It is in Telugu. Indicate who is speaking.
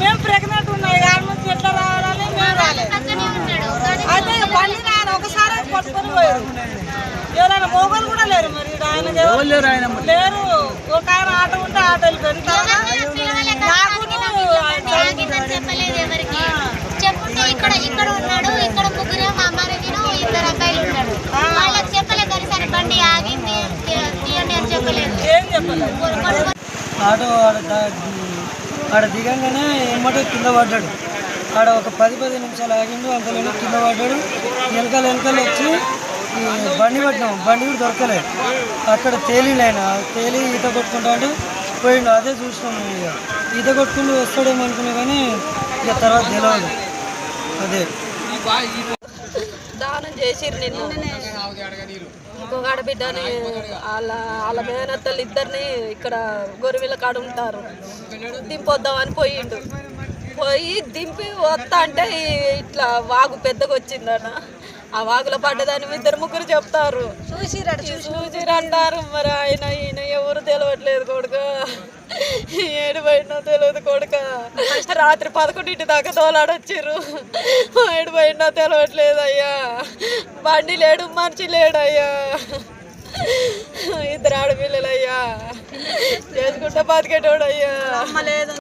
Speaker 1: మేము ప్రెగ్నెంట్ ఉన్నాయి ఆడ నుంచి ఎట్లా రావాలని మేము రాలేదు. అయితే బండి నాన్న ఒకసారి పట్టుకొని పోయారు. ఎవరైనా మోగోలు కూడా లేరు మరి ఆయన
Speaker 2: లేరు ఆయన
Speaker 1: ఒక ఆయన ఆటో ఉంటే ఆటో
Speaker 3: చెప్పుంటే ఇక్కడ ఇక్కడ ఉన్నాడు ఇక్కడ ముగ్గురు మా మరిదిను ఇద్దరు అబ్బాయిలు ఉన్నాడు వాళ్ళకి చెప్పలేదు కలిసారి బండి ఆగింది తీయండి అని చెప్పలేదు.
Speaker 4: ఆటో ఆడ దిగంగానే ఎమ్మటే కింద పడ్డాడు. ఆడ ఒక పది పది నిమిషాలు ఆగిండు అంతలోనే కింద పడ్డాడు. వెనకాల వెనకాల వచ్చి ఈ బండి పట్టినాం. బండి కూడా దొరకలేదు అక్కడ తేలిండు ఆయన. తేలి ఈత కొట్టుకుంటా అంటే పోయిండు. అదే చూసినాం మేము ఇక. ఈత కొట్టుకుంటూ వస్తాడేమో అనుకున్నా కానీ ఇక తర్వాత తెలియదు అదే.
Speaker 5: దానం నిన్ను ఇంకొక ఆడబిడ్డని వాళ్ళ వాళ్ళ మేనత్తలు ఇద్దరిని ఇక్కడ గొర్రెల కాడ ఉంటారు. దింపొద్దామని పోయిండు. పోయి దింపి వస్తా అంటే ఇట్లా వాగు పెద్దగా వచ్చిందన్న ఆ వాగులో పడ్డదాని ఇద్దరు ముగ్గురు చెప్తారు. చూసిరు అంటారు. మరి ఆయన ఈయన పోయినా తెలియదు కొడుక. రాత్రి పదకొండింటి దాకా తోలాడొచ్చిర్రు ఏడు పోయినా తెలవట్లేదు అయ్యా. బండి లేడు మనిషి లేడయ్యా ఇద్దరు ఆడపిల్లలయ్యా చేసుకుంటా బతికేటోడు అయ్యా.
Speaker 1: లేదు.